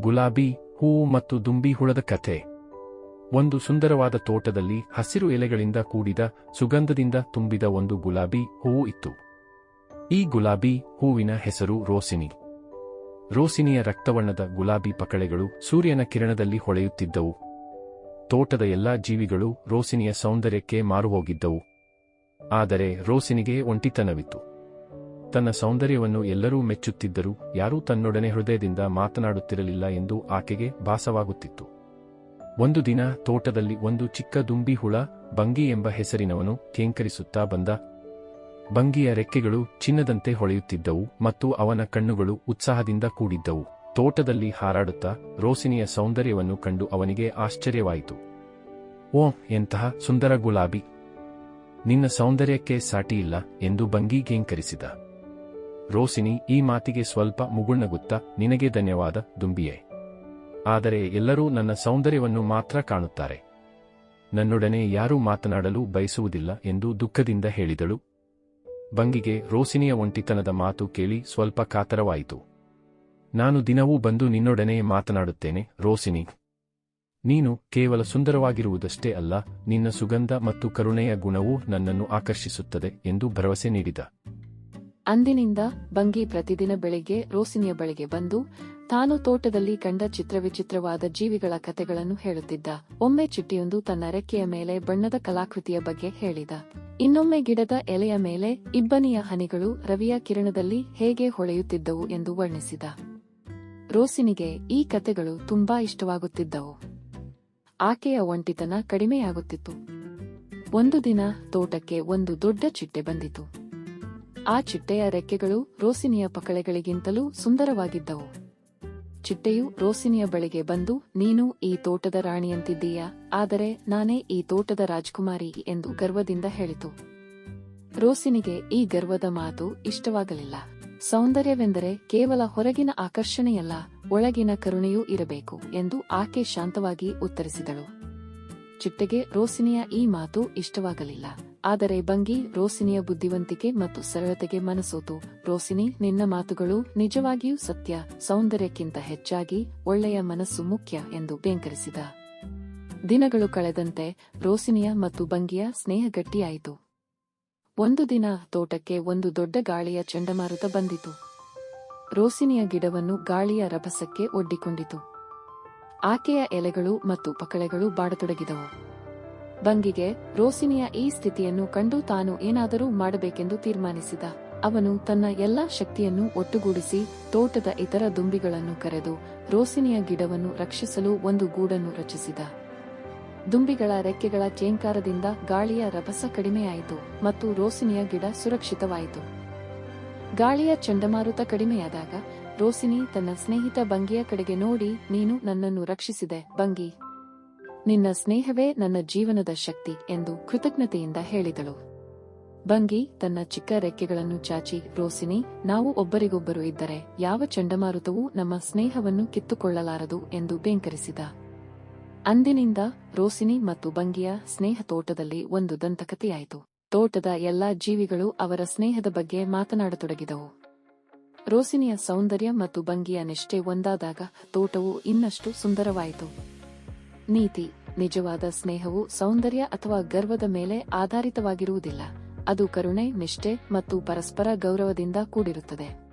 ಗುಲಾಬಿ ಹೂವು ಮತ್ತು ದುಂಬಿ ಹುಳದ ಕಥೆ. ಒಂದು ಸುಂದರವಾದ ತೋಟದಲ್ಲಿ ಹಸಿರು ಎಲೆಗಳಿಂದ ಕೂಡಿದ ಸುಗಂಧದಿಂದ ತುಂಬಿದ ಒಂದು ಗುಲಾಬಿ ಹೂವು ಇತ್ತು. ಈ ಗುಲಾಬಿ ಹೂವಿನ ಹೆಸರು ರೋಸಿನಿ ರೋಸಿನಿಯ ರಕ್ತವರ್ಣದ ಗುಲಾಬಿ ಪಕಳೆಗಳು ಸೂರ್ಯನ ಕಿರಣದಲ್ಲಿ ಹೊಳೆಯುತ್ತಿದ್ದವು. ತೋಟದ ಎಲ್ಲಾ ಜೀವಿಗಳು ರೋಸಿನಿಯ ಸೌಂದರ್ಯಕ್ಕೆ ಮಾರುಹೋಗಿದ್ದವು. ಆದರೆ ರೋಸಿನಿಗೆ ಒಂಟಿತನವಿತ್ತು. ತನ್ನ ಸೌಂದರ್ಯವನ್ನು ಎಲ್ಲರೂ ಮೆಚ್ಚುತ್ತಿದ್ದರೂ ಯಾರೂ ತನ್ನೊಡನೆ ಹೃದಯದಿಂದ ಮಾತನಾಡುತ್ತಿರಲಿಲ್ಲ ಎಂದು ಆಕೆಗೆ ಭಾಸವಾಗುತ್ತಿತ್ತು. ಒಂದು ದಿನ ತೋಟದಲ್ಲಿ ಒಂದು ಚಿಕ್ಕ ದುಂಬಿ ಹುಳ ಬಂಗಿ ಎಂಬ ಹೆಸರಿನವನು ಕೇಂಕರಿಸುತ್ತಾ ಬಂದ. ಬಂಗಿಯ ರೆಕ್ಕೆಗಳು ಚಿನ್ನದಂತೆ ಹೊಳೆಯುತ್ತಿದ್ದವು ಮತ್ತು ಅವನ ಕಣ್ಣುಗಳು ಉತ್ಸಾಹದಿಂದ ಕೂಡಿದ್ದವು. ತೋಟದಲ್ಲಿ ಹಾರಾಡುತ್ತಾ ರೋಸಿನಿಯ ಸೌಂದರ್ಯವನ್ನು ಕಂಡು ಅವನಿಗೆ ಆಶ್ಚರ್ಯವಾಯಿತು. ಓ, ಎಂತಹ ಸುಂದರ ಗುಲಾಬಿ! ನಿನ್ನ ಸೌಂದರ್ಯಕ್ಕೆ ಸಾಟಿಯಿಲ್ಲ ಎಂದು ಬಂಗಿ ಗೇಂಕರಿಸಿದ ರೋಸಿನಿ, ಈ ಮಾತಿಗೆ ಸ್ವಲ್ಪ ಮುಗುಳ್ನಗುತ್ತಾ, ನಿನಗೆ ಧನ್ಯವಾದ, ದುಂಬಿಯೇ. ಆದರೆ ಎಲ್ಲರೂ ನನ್ನ ಸೌಂದರ್ಯವನ್ನು ಮಾತ್ರ ಕಾಣುತ್ತಾರೆ. ನನ್ನೊಡನೆ ಯಾರೂ ಮಾತನಾಡಲು ಬಯಸುವುದಿಲ್ಲ ಎಂದು ದುಃಖದಿಂದ ಹೇಳಿದಳು. ಬಂಗಿಗೆ ರೋಸಿನಿಯ ಒಂಟಿತನದ ಮಾತು ಕೇಳಿ ಸ್ವಲ್ಪ ಕಾತರವಾಯಿತು. ನಾನು ದಿನವೂ ಬಂದು ನಿನ್ನೊಡನೆ ಮಾತನಾಡುತ್ತೇನೆ, ರೋಸಿನಿ. ನೀನು ಕೇವಲ ಸುಂದರವಾಗಿರುವುದಷ್ಟೇ ಅಲ್ಲ, ನಿನ್ನ ಸುಗಂಧ ಮತ್ತು ಕರುಣೆಯ ಗುಣವೂ ನನ್ನನ್ನು ಆಕರ್ಷಿಸುತ್ತದೆ ಎಂದು ಭರವಸೆ ನೀಡಿದ. ಅಂದಿನಿಂದ ಬಂಗಿ ಪ್ರತಿದಿನ ಬೆಳಿಗ್ಗೆ ರೋಸಿನಿಯ ಬಳಿಗೆ ಬಂದು ತಾನು ತೋಟದಲ್ಲಿ ಕಂಡ ಚಿತ್ರವಿಚಿತ್ರವಾದ ಜೀವಿಗಳ ಕಥೆಗಳನ್ನು ಹೇಳುತ್ತಿದ್ದ. ಒಮ್ಮೆ ಚಿಟ್ಟಿಯೊಂದು ತನ್ನ ರೆಕ್ಕೆಯ ಮೇಲೆ ಬಣ್ಣದ ಕಲಾಕೃತಿಯ ಬಗ್ಗೆ ಹೇಳಿದ. ಇನ್ನೊಮ್ಮೆ ಗಿಡದ ಎಲೆಯ ಮೇಲೆ ಇಬ್ಬನಿಯ ಹನಿಗಳು ರವಿಯ ಕಿರಣದಲ್ಲಿ ಹೇಗೆ ಹೊಳೆಯುತ್ತಿದ್ದವು ಎಂದು ವರ್ಣಿಸಿದ. ರೋಸಿನಿಗೆ ಈ ಕಥೆಗಳು ತುಂಬಾ ಇಷ್ಟವಾಗುತ್ತಿದ್ದವು. ಆಕೆಯ ಒಂಟಿತನ ಕಡಿಮೆಯಾಗುತ್ತಿತ್ತು. ಒಂದು ದಿನ ತೋಟಕ್ಕೆ ಒಂದು ದೊಡ್ಡ ಚಿಟ್ಟೆ ಬಂದಿತು. ಆ ಚಿಟ್ಟೆಯ ರೆಕ್ಕೆಗಳು ರೋಸಿನಿಯ ಪಕಳೆಗಳಿಗಿಂತಲೂ ಸುಂದರವಾಗಿದ್ದವು. ಚಿಟ್ಟೆಯು ರೋಸಿನಿಯ ಬಳಿಗೆ ಬಂದು, ನೀನು ಈ ತೋಟದ ರಾಣಿಯಂತಿದ್ದೀಯ? ಆದರೆ ನಾನೇ ಈ ತೋಟದ ರಾಜಕುಮಾರಿ ಎಂದು ಗರ್ವದಿಂದ ಹೇಳಿತು. ರೋಸಿನಿಗೆ ಈ ಗರ್ವದ ಮಾತು ಇಷ್ಟವಾಗಲಿಲ್ಲ. ಸೌಂದರ್ಯವೆಂದರೆ ಕೇವಲ ಹೊರಗಿನ ಆಕರ್ಷಣೆಯಲ್ಲ, ಒಳಗಿನ ಕರುಣೆಯೂ ಇರಬೇಕು ಎಂದು ಆಕೆ ಶಾಂತವಾಗಿ ಉತ್ತರಿಸಿದಳು. ಚಿಟ್ಟೆಗೆ ರೋಸಿನಿಯ ಈ ಮಾತು ಇಷ್ಟವಾಗಲಿಲ್ಲ. ಆದರೆ ಬಂಗಿ ರೋಸಿನಿಯ ಬುದ್ಧಿವಂತಿಕೆ ಮತ್ತು ಸರಳತೆಗೆ ಮನಸೋತು. ರೋಸಿನಿ, ನಿನ್ನ ಮಾತುಗಳು ನಿಜವಾಗಿಯೂ ಸತ್ಯ, ಸೌಂದರ್ಯಕ್ಕಿಂತ ಹೆಚ್ಚಾಗಿ ಒಳ್ಳೆಯ ಮನಸ್ಸು ಮುಖ್ಯ ಎಂದು ಬೇಂಕರಿಸಿದ ದಿನಗಳು ಕಳೆದಂತೆ ರೋಸಿನಿಯ ಮತ್ತು ಬಂಗಿಯ ಸ್ನೇಹ ಗಟ್ಟಿಯಾಯಿತು. ಒಂದು ದಿನ ತೋಟಕ್ಕೆ ಒಂದು ದೊಡ್ಡ ಗಾಳಿಯ ಚಂಡಮಾರುತ ಬಂದಿತು. ರೋಸಿನಿಯ ಗಿಡವನ್ನು ಗಾಳಿಯ ರಭಸಕ್ಕೆ ಒಡ್ಡಿಕೊಂಡಿತು. ಆಕೆಯ ಎಲೆಗಳು ಮತ್ತು ಪಕಳೆಗಳು ಬಾಡತೊಡಗಿದವು. ಬಂಗಿಗೆ ರೋಸಿನಿಯ ಈ ಸ್ಥಿತಿಯನ್ನು ಕಂಡು ತಾನು ಏನಾದರೂ ಮಾಡಬೇಕೆಂದು ತೀರ್ಮಾನಿಸಿದ. ಅವನು ತನ್ನ ಎಲ್ಲಾ ಶಕ್ತಿಯನ್ನು ಒಟ್ಟುಗೂಡಿಸಿ ತೋಟದ ಇತರ ದುಂಬಿಗಳನ್ನು ಕರೆದು ರೋಸಿನಿಯ ಗಿಡವನ್ನು ರಕ್ಷಿಸಲು ಒಂದು ಗೂಡನ್ನು ರಚಿಸಿದ. ದುಂಬಿಗಳ ರೆಕ್ಕೆಗಳ ಚೇಂಕಾರದಿಂದ ಗಾಳಿಯ ರಭಸ ಕಡಿಮೆಯಾಯಿತು ಮತ್ತು ರೋಸಿನಿಯ ಗಿಡ ಸುರಕ್ಷಿತವಾಯಿತು. ಗಾಳಿಯ ಚಂಡಮಾರುತ ಕಡಿಮೆಯಾದಾಗ ರೋಸಿನಿ ತನ್ನ ಸ್ನೇಹಿತ ಬಂಗಿಯ ಕಡೆಗೆ ನೋಡಿ, ನೀನು ನನ್ನನ್ನು ರಕ್ಷಿಸಿದೆ ಬಂಗಿ ನಿನ್ನ ಸ್ನೇಹವೇ ನನ್ನ ಜೀವನದ ಶಕ್ತಿ ಎಂದು ಕೃತಜ್ಞತೆಯಿಂದ ಹೇಳಿದಳು. ಬಂಗಿ ತನ್ನ ಚಿಕ್ಕ ರೆಕ್ಕೆಗಳನ್ನು ಚಾಚಿ ರೋಸಿನಿ ನಾವು ಒಬ್ಬರಿಗೊಬ್ಬರು ಇದ್ದರೆ ಯಾವ ಚಂಡಮಾರುತವೂ ನಮ್ಮ ಸ್ನೇಹವನ್ನು ಕಿತ್ತುಕೊಳ್ಳಲಾರದು ಎಂದು ಬೇಂಕರಿಸಿದ. ಅಂದಿನಿಂದ ರೋಸಿನಿ ಮತ್ತು ಬಂಗಿಯ ಸ್ನೇಹ ತೋಟದಲ್ಲಿ ಒಂದು ದಂತಕಥೆಯಾಯಿತು. ತೋಟದ ಎಲ್ಲಾ ಜೀವಿಗಳು ಅವರ ಸ್ನೇಹದ ಬಗ್ಗೆ ಮಾತನಾಡತೊಡಗಿದವು. ರೋಸಿನಿಯ ಸೌಂದರ್ಯ ಮತ್ತು ಬಂಗಿಯ ನಿಷ್ಠೆ ಒಂದಾದಾಗ ತೋಟವು ಇನ್ನಷ್ಟು ಸುಂದರವಾಯಿತು. ನೀತಿ ನಿಜವಾದ ಸ್ನೇಹವು ಸೌಂದರ್ಯ ಅಥವಾ ಗರ್ವದ ಮೇಲೆ ಆಧಾರಿತವಾಗಿರುವುದಿಲ್ಲ. ಅದು ಕರುಣೆ ನಿಷ್ಠೆ ಮತ್ತು ಪರಸ್ಪರ ಗೌರವದಿಂದ ಕೂಡಿರುತ್ತದೆ.